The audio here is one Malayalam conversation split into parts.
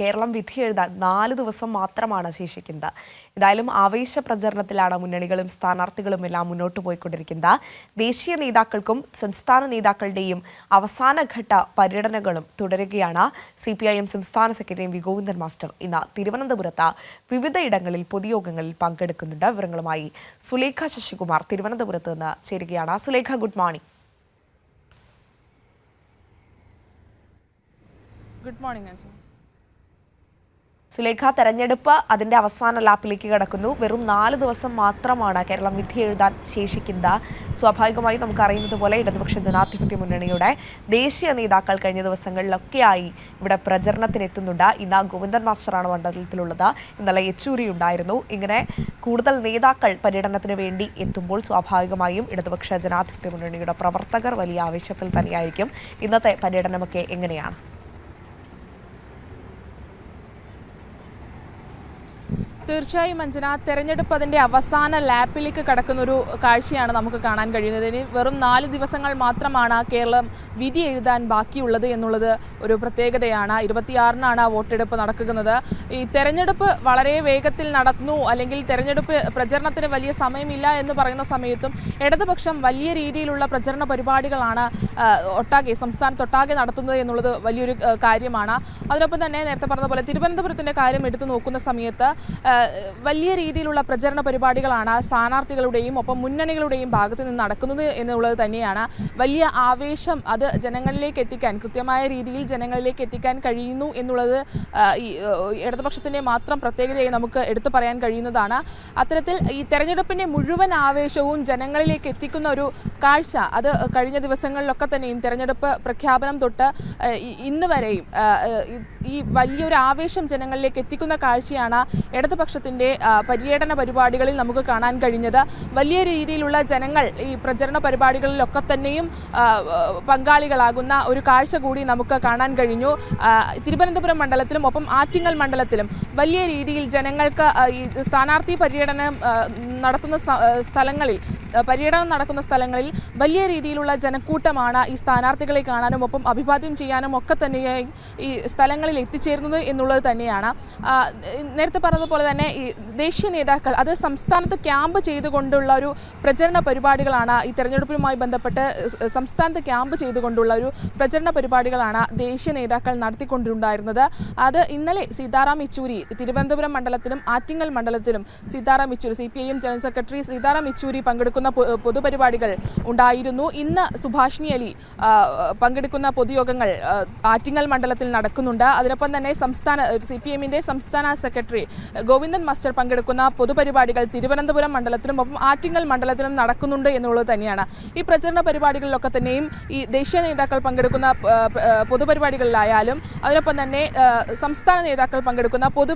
കേരളം വിധി എഴുതാൻ നാല് ദിവസം മാത്രമാണ് ശേഷിക്കുന്നത്. ഏതായാലും ആവേശ പ്രചരണത്തിലാണ് മുന്നണികളും സ്ഥാനാർത്ഥികളും എല്ലാം മുന്നോട്ട് പോയിക്കൊണ്ടിരിക്കുന്നത്. ദേശീയ നേതാക്കൾക്കും സംസ്ഥാന നേതാക്കളുടെയും അവസാനഘട്ട പര്യടനങ്ങളും തുടരുകയാണ്. സി പി ഐ എം സംസ്ഥാന സെക്രട്ടറി വി ഗോവിന്ദൻ മാസ്റ്റർ ഇന്ന് തിരുവനന്തപുരത്ത് വിവിധയിടങ്ങളിൽ പൊതുയോഗങ്ങളിൽ പങ്കെടുക്കുന്നുണ്ട്. വിവരങ്ങളുമായി സുലേഖ ശശികുമാർ തിരുവനന്തപുരത്ത് നിന്ന് ചേരുകയാണ്. Sulekha good morning. Good morning Anju. Sulekha തെരഞ്ഞെടുപ്പ് അതിന്റെ അവസാന ലാപ്പിലേക്ക് കിടക്കുന്നു. വെറും നാല് ദിവസം മാത്രമാണ് കേരളം വിധി എഴുതാൻ ശേഷിക്കുന്നത്. സ്വാഭാവികമായി നമുക്കറിയുന്നത് പോലെ ഇടതുപക്ഷ ജനാധിപത്യ മുന്നണിയുടെ ദേശീയ നേതാക്കൾ കഴിഞ്ഞ ദിവസങ്ങളിലൊക്കെയായി ഇവിടെ പ്രചരണത്തിനെത്തുന്നുണ്ട്. ഇന്ന് ഗോവിന്ദൻ മാസ്റ്ററാണ് മണ്ഡലത്തിലുള്ളത്. ഇന്നലെ യെച്ചൂരി ഉണ്ടായിരുന്നു. ഇങ്ങനെ കൂടുതൽ നേതാക്കൾ പര്യടനത്തിന് വേണ്ടി എത്തുമ്പോൾ സ്വാഭാവികമായും ഇടതുപക്ഷ ജനാധിപത്യ മുന്നണിയുടെ പ്രവർത്തകർ വലിയ ആവേശത്തിൽ തന്നെയായിരിക്കും. ഇന്നത്തെ പര്യടനമൊക്കെ എങ്ങനെയാണ്? തീർച്ചയായും അഞ്ജന തെരഞ്ഞെടുപ്പ് അതിന്റെ അവസാന ലാപ്പിലേക്ക് കടക്കുന്ന ഒരു കാഴ്ചയാണ് നമുക്ക് കാണാൻ കഴിയുന്നത്. ഇനി വെറും നാല് ദിവസങ്ങൾ മാത്രമാണ് കേരളം വിധി എഴുതാൻ ബാക്കിയുള്ളത് എന്നുള്ളത് ഒരു പ്രത്യേകതയാണ്. ഇരുപത്തിയാറിനാണ് വോട്ടെടുപ്പ് നടക്കുന്നത്. ഈ തെരഞ്ഞെടുപ്പ് വളരെ വേഗത്തിൽ നടന്നു അല്ലെങ്കിൽ തെരഞ്ഞെടുപ്പ് പ്രചരണത്തിന് വലിയ സമയമില്ല എന്ന് പറയുന്ന സമയത്തും ഇടതുപക്ഷം വലിയ രീതിയിലുള്ള പ്രചരണ പരിപാടികളാണ് ഒട്ടാകെ സംസ്ഥാനത്തൊട്ടാകെ നടത്തുന്നത് എന്നുള്ളത് വലിയൊരു കാര്യമാണ്. അതിനൊപ്പം തന്നെ നേരത്തെ പറഞ്ഞ പോലെ തിരുവനന്തപുരത്തിന്റെ കാര്യം എടുത്തു നോക്കുന്ന സമയത്ത് വലിയ രീതിയിലുള്ള പ്രചരണ പരിപാടികളാണ് സ്ഥാനാർത്ഥികളുടെയും ഒപ്പം മുന്നണികളുടെയും ഭാഗത്ത് നിന്ന് നടക്കുന്നത് എന്നുള്ളത് തന്നെയാണ്. വലിയ ആവേശം അത് ജനങ്ങളിലേക്ക് എത്തിക്കാൻ കൃത്യമായ രീതിയിൽ ജനങ്ങളിലേക്ക് എത്തിക്കാൻ കഴിയുന്നു എന്നുള്ളത് ഈ ഇടതുപക്ഷത്തിന്റെ മാത്രം പ്രത്യേകതയായി നമുക്ക് എടുത്തു പറയാൻ കഴിയുന്നതാണ്. അത്തരത്തിൽ ഈ തെരഞ്ഞെടുപ്പിന്റെ മുഴുവൻ ആവേശവും ജനങ്ങളിലേക്ക് എത്തിക്കുന്ന ഒരു കാഴ്ച അത് കഴിഞ്ഞ ദിവസങ്ങളിലൊക്കെ തന്നെയും തെരഞ്ഞെടുപ്പ് പ്രഖ്യാപനം തൊട്ട് ഇന്ന് വരെയും ഈ- വലിയൊരു ആവേശം ജനങ്ങളിലേക്ക് എത്തിക്കുന്ന കാഴ്ചയാണ് ഇടതുപക്ഷത്തിന്റെ ആ, പര്യടന പരിപാടികളിൽ നമുക്ക് കാണാൻ കഴിഞ്ഞത് വലിയ രീതിയിലുള്ള ജനങ്ങൾ ഈ പ്രചരണ പരിപാടികളിലൊക്കെ തന്നെയും പങ്കാളികളാകുന്ന ഒരു കാഴ്ച കൂടി നമുക്ക് കാണാൻ കഴിഞ്ഞു. തിരുവനന്തപുരം മണ്ഡലത്തിലും ഒപ്പം ആറ്റിങ്ങൽ മണ്ഡലത്തിലും വലിയ രീതിയിൽ ജനങ്ങൾക്ക് ഈ സ്ഥാനാർത്ഥി പര്യടനം നടത്തുന്ന സ്ഥലങ്ങളിൽ പര്യടനം നടക്കുന്ന സ്ഥലങ്ങളിൽ വലിയ രീതിയിലുള്ള ജനക്കൂട്ടമാണ് ഈ സ്ഥാനാർത്ഥികളെ കാണാനും ഒപ്പം അഭിവാദ്യം ചെയ്യാനും ഒക്കെ തന്നെയായി ഈ സ്ഥലങ്ങളിൽ എത്തിച്ചേരുന്നത് എന്നുള്ളത് തന്നെയാണ്. നേരത്തെ പറഞ്ഞതുപോലെ തന്നെ ഈ ദേശീയ നേതാക്കൾ അത് സംസ്ഥാനത്ത് ക്യാമ്പ് ചെയ്തുകൊണ്ടുള്ള ഒരു പ്രചരണ പരിപാടികളാണ് ഈ തെരഞ്ഞെടുപ്പുമായി ബന്ധപ്പെട്ട് സംസ്ഥാനത്ത് ക്യാമ്പ് ചെയ്തുകൊണ്ടുള്ള ഒരു പ്രചരണ പരിപാടികളാണ് ദേശീയ നേതാക്കൾ നടത്തിക്കൊണ്ടിരുണ്ടായിരുന്നത് അത് ഇന്നലെ സീതാറാം യെച്ചൂരി തിരുവനന്തപുരം മണ്ഡലത്തിലും ആറ്റിങ്ങൽ മണ്ഡലത്തിലും Sitaram Yechury C P I M general secretary Sitaram Yechury പങ്കെടുക്കുന്ന പൊ- പൊതുപരിപാടികൾ ഉണ്ടായിരുന്നു. ഇന്ന് സുഭാഷിണി അലി പങ്കെടുക്കുന്ന പൊതുയോഗങ്ങൾ ആറ്റിങ്ങൽ മണ്ഡലത്തിൽ നടക്കുന്നുണ്ട്. അതിനൊപ്പം തന്നെ സംസ്ഥാന സി പി എമ്മിന്റെ സംസ്ഥാന സെക്രട്ടറി ഗോവിന്ദൻ മാസ്റ്റർ പങ്കെടുക്കുന്ന പൊതുപരിപാടികൾ തിരുവനന്തപുരം മണ്ഡലത്തിലും ഒപ്പം ആറ്റിങ്ങൽ മണ്ഡലത്തിലും നടക്കുന്നുണ്ട് എന്നുള്ളത് തന്നെയാണ്. ഈ പ്രചരണ പരിപാടികളിലൊക്കെ തന്നെയും ഈ ദേശീയ നേതാക്കൾ പങ്കെടുക്കുന്ന പൊതുപരിപാടികളിലായാലും അതിനൊപ്പം തന്നെ സംസ്ഥാന നേതാക്കൾ പങ്കെടുക്കുന്ന പൊതു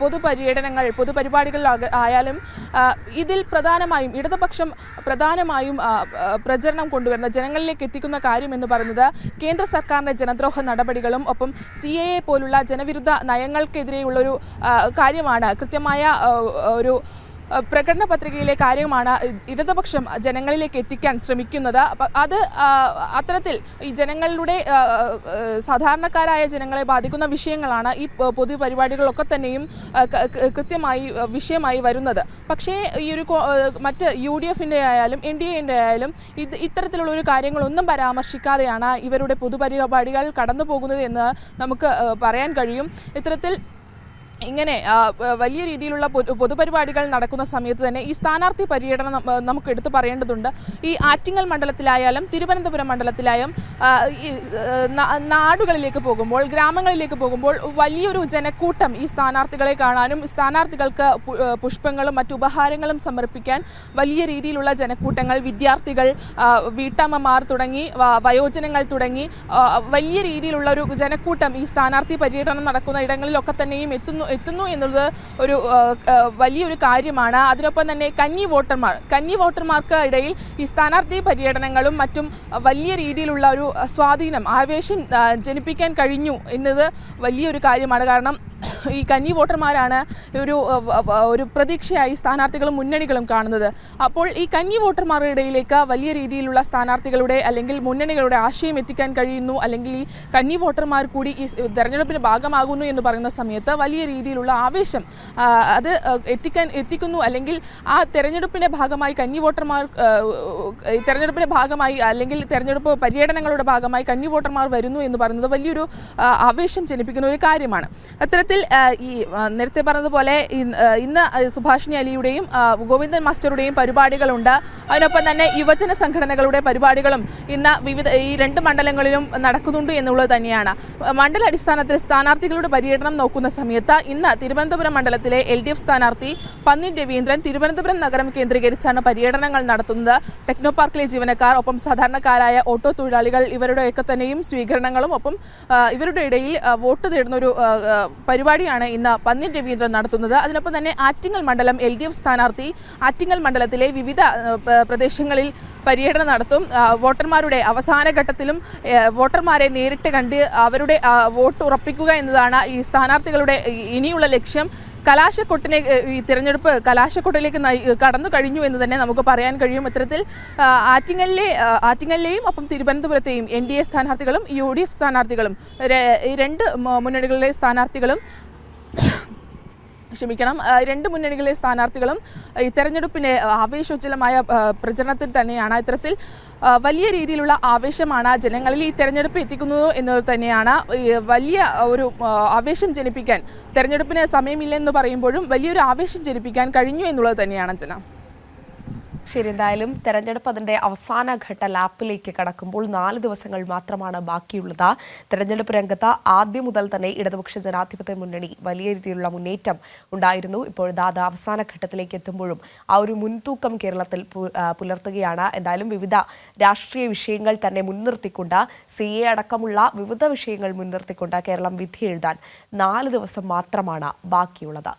പൊതുപര്യടനങ്ങൾ പൊതുപരിപാടികളിൽ ആയാലും ഇതിൽ പ്രധാനമായും ഇടതുപക്ഷം പ്രധാനമായും പ്രചരണം കൊണ്ടുവരുന്ന ജനങ്ങളിലേക്ക് എത്തിക്കുന്ന കാര്യം എന്ന് പറയുന്നത് കേന്ദ്ര സർക്കാരിന്റെ ജനദ്രോഹ നടപടികളും ഒപ്പം സി എ പോലുള്ള ജനവിരുദ്ധ നയങ്ങൾക്കെതിരെയുള്ളൊരു കാര്യമാണ്. കൃത്യമായ ഒരു പ്രകടന പത്രികയിലെ കാര്യമാണ് ഇടതുപക്ഷം ജനങ്ങളിലേക്ക് എത്തിക്കാൻ ശ്രമിക്കുന്നത്. അത് അത്തരത്തിൽ ഈ ജനങ്ങളുടെ സാധാരണക്കാരായ ജനങ്ങളെ ബാധിക്കുന്ന വിഷയങ്ങളാണ് ഈ പൊതുപരിപാടികളൊക്കെ തന്നെയും കൃത്യമായി വിഷയമായി വരുന്നത്. പക്ഷേ ഈ ഒരു മറ്റ് യു ഡി എഫിന്റെ ആയാലും എൻ ഡി എന്റെ ആയാലും ഇത് ഇത്തരത്തിലുള്ള ഒരു കാര്യങ്ങളൊന്നും പരാമർശിക്കാതെയാണ് ഇവരുടെ പൊതുപരിപാടികൾ കടന്നു പോകുന്നത് എന്ന് നമുക്ക് പറയാൻ കഴിയും. ഇത്തരത്തിൽ ഇങ്ങനെ വലിയ രീതിയിലുള്ള പൊതു പൊതുപരിപാടികൾ നടക്കുന്ന സമയത്ത് തന്നെ ഈ സ്ഥാനാർത്ഥി പര്യടനം നമുക്ക് എടുത്തു പറയേണ്ടതുണ്ട്. ഈ ആറ്റിങ്ങൽ മണ്ഡലത്തിലായാലും തിരുവനന്തപുരം മണ്ഡലത്തിലായും ആ, ഈ ആ, നാ- നാടുകളിലേക്ക് പോകുമ്പോൾ ഗ്രാമങ്ങളിലേക്ക് പോകുമ്പോൾ വലിയൊരു ജനക്കൂട്ടം ഈ സ്ഥാനാർത്ഥികളെ കാണാനും സ്ഥാനാർത്ഥികൾക്ക് പുഷ്പങ്ങളും മറ്റു ഉപഹാരങ്ങളും സമർപ്പിക്കാൻ വലിയ രീതിയിലുള്ള ജനക്കൂട്ടങ്ങൾ വിദ്യാർത്ഥികൾ വീട്ടമ്മമാർ തുടങ്ങി വയോജനങ്ങൾ തുടങ്ങി വലിയ രീതിയിലുള്ള ഒരു ജനക്കൂട്ടം ഈ സ്ഥാനാർത്ഥി പര്യടനം നടക്കുന്ന ഇടങ്ങളിലൊക്കെ തന്നെയും എത്തുന്നു എത്തുന്നു എന്നുള്ളത് ഒരു വലിയൊരു കാര്യമാണ്. അതിനൊപ്പം തന്നെ കന്നി വോട്ടർമാർ കന്നി വോട്ടർമാർക്ക് ഇടയിൽ ഈ സ്ഥാനാർത്ഥി പര്യടനങ്ങളും മറ്റും വലിയ രീതിയിലുള്ള ഒരു സ്വാധീനം ആവേശം ജനിപ്പിക്കാൻ കഴിഞ്ഞു എന്നത് വലിയൊരു കാര്യമാണ്. കാരണം ഈ കന്നി വോട്ടർമാരാണ് ഒരു ഒരു പ്രതീക്ഷയായി സ്ഥാനാർത്ഥികളും മുന്നണികളും കാണുന്നത്. അപ്പോൾ ഈ കന്നി വോട്ടർമാരുടെ ഇടയിലേക്ക് വലിയ രീതിയിലുള്ള സ്ഥാനാർത്ഥികളുടെ അല്ലെങ്കിൽ മുന്നണികളുടെ ആശയം എത്തിക്കാൻ കഴിയുന്നു അല്ലെങ്കിൽ ഈ കന്നി വോട്ടർമാർ കൂടി ഈ തെരഞ്ഞെടുപ്പിന് ഭാഗമാകുന്നു എന്ന് പറയുന്ന സമയത്ത് വലിയ രീതിയിലുള്ള ആവേശം അത് എത്തിക്കാൻ എത്തിക്കുന്നു. അല്ലെങ്കിൽ ആ തെരഞ്ഞെടുപ്പിന്റെ ഭാഗമായി കന്നി വോട്ടർമാർ തെരഞ്ഞെടുപ്പിന്റെ ഭാഗമായി അല്ലെങ്കിൽ തെരഞ്ഞെടുപ്പ് പര്യടനങ്ങളുടെ ഭാഗമായി കന്നി വോട്ടർമാർ വരുന്നു എന്ന് പറയുന്നത് വലിയൊരു ആവേശം ജനിപ്പിക്കുന്ന ഒരു കാര്യമാണ്. അത്തരത്തിൽ ഈ നേരത്തെ പറഞ്ഞതുപോലെ ഇന്ന് സുഭാഷിണി അലിയുടെയും ഗോവിന്ദൻ മാസ്റ്ററുടെയും പരിപാടികളുണ്ട്. അതിനൊപ്പം തന്നെ യുവജന സംഘടനകളുടെ പരിപാടികളും ഇന്ന് വിവിധ ഈ രണ്ട് മണ്ഡലങ്ങളിലും നടക്കുന്നുണ്ട് എന്നുള്ളത് തന്നെയാണ്. മണ്ഡല അടിസ്ഥാനത്തിൽ സ്ഥാനാർത്ഥികളുടെ പര്യടനം നോക്കുന്ന സമയത്ത് ഇന്ന് തിരുവനന്തപുരം മണ്ഡലത്തിലെ എൽ ഡി എഫ് സ്ഥാനാർത്ഥി പന്നി രവീന്ദ്രൻ തിരുവനന്തപുരം നഗരം കേന്ദ്രീകരിച്ചാണ് പര്യടനങ്ങൾ നടത്തുന്നത്. ടെക്നോ പാർക്കിലെ ജീവനക്കാർ ഒപ്പം സാധാരണക്കാരായ ഓട്ടോ തൊഴിലാളികൾ ഇവരുടെയൊക്കെ തന്നെയും സ്വീകരണങ്ങളും ഒപ്പം ഇവരുടെ ഇടയിൽ വോട്ട് തേടുന്ന ഒരു ആ, പരിപാടിയാണ് ഇന്ന് പന്നി രവീന്ദ്രൻ നടത്തുന്നത്. അതിനൊപ്പം തന്നെ ആറ്റിങ്ങൽ മണ്ഡലം എൽ ഡി എഫ് സ്ഥാനാർത്ഥി ആറ്റിങ്ങൽ മണ്ഡലത്തിലെ വിവിധ പ്രദേശങ്ങളിൽ പര്യടനം നടത്തും. വോട്ടർമാരുടെ അവസാന ഘട്ടത്തിലും വോട്ടർമാരെ നേരിട്ട് കണ്ട് അവരുടെ വോട്ട് ഉറപ്പിക്കുക എന്നതാണ് ഈ സ്ഥാനാർത്ഥികളുടെ ഇനിയുള്ള ലക്ഷ്യം. കലാശക്കൊട്ടിനെ ഈ തിരഞ്ഞെടുപ്പ് കലാശക്കൊട്ടിലേക്ക് കടന്നു കഴിഞ്ഞു എന്ന് തന്നെ നമുക്ക് പറയാൻ കഴിയും. ഇത്തരത്തിൽ ആറ്റിങ്ങലിലെ ആറ്റിങ്ങലിലെയും ഒപ്പം തിരുവനന്തപുരത്തെയും എൻ ഡി എ സ്ഥാനാർത്ഥികളും യു ഡി എഫ് സ്ഥാനാർത്ഥികളും രണ്ട് മുന്നണികളിലെ സ്ഥാനാർത്ഥികളും ക്ഷമിക്കണം. രണ്ട് മുന്നണികളിലെ സ്ഥാനാർത്ഥികളും ഈ തെരഞ്ഞെടുപ്പിന്റെ ആവേശോജ്വലമായ ആ, പ്രചരണത്തിൽ തന്നെയാണ്. ഇത്തരത്തിൽ വലിയ രീതിയിലുള്ള ആവേശമാണ് ജനങ്ങളിൽ ഈ തെരഞ്ഞെടുപ്പ് എത്തിക്കുന്നത് എന്നത് തന്നെയാണ്. വലിയ ഒരു ആവേശം ജനിപ്പിക്കാൻ തെരഞ്ഞെടുപ്പിന് സമയമില്ലെന്ന് പറയുമ്പോഴും വലിയൊരു ആവേശം ജനിപ്പിക്കാൻ കഴിഞ്ഞു എന്നുള്ളത് തന്നെയാണ് ജനം. ശരി എന്തായാലും തെരഞ്ഞെടുപ്പ് അവസാന ഘട്ട ലാപ്പിലേക്ക് കടക്കുമ്പോൾ നാല് ദിവസങ്ങൾ മാത്രമാണ് ബാക്കിയുള്ളത്. തെരഞ്ഞെടുപ്പ് രംഗത്ത് ആദ്യം മുതൽ തന്നെ ഇടതുപക്ഷ ജനാധിപത്യ മുന്നണി വലിയ രീതിയിലുള്ള മുന്നേറ്റം ഉണ്ടായിരുന്നു. ഇപ്പോൾ അത് അവസാന ഘട്ടത്തിലേക്ക് എത്തുമ്പോഴും ആ ഒരു മുൻതൂക്കം കേരളത്തിൽ പുലർത്തുകയാണ്. എന്തായാലും വിവിധ രാഷ്ട്രീയ വിഷയങ്ങൾ തന്നെ മുൻനിർത്തിക്കൊണ്ട് സി എ അടക്കമുള്ള വിവിധ വിഷയങ്ങൾ മുൻനിർത്തിക്കൊണ്ട് കേരളം വിധി എഴുതാൻ നാല് ദിവസം മാത്രമാണ് ബാക്കിയുള്ളത്.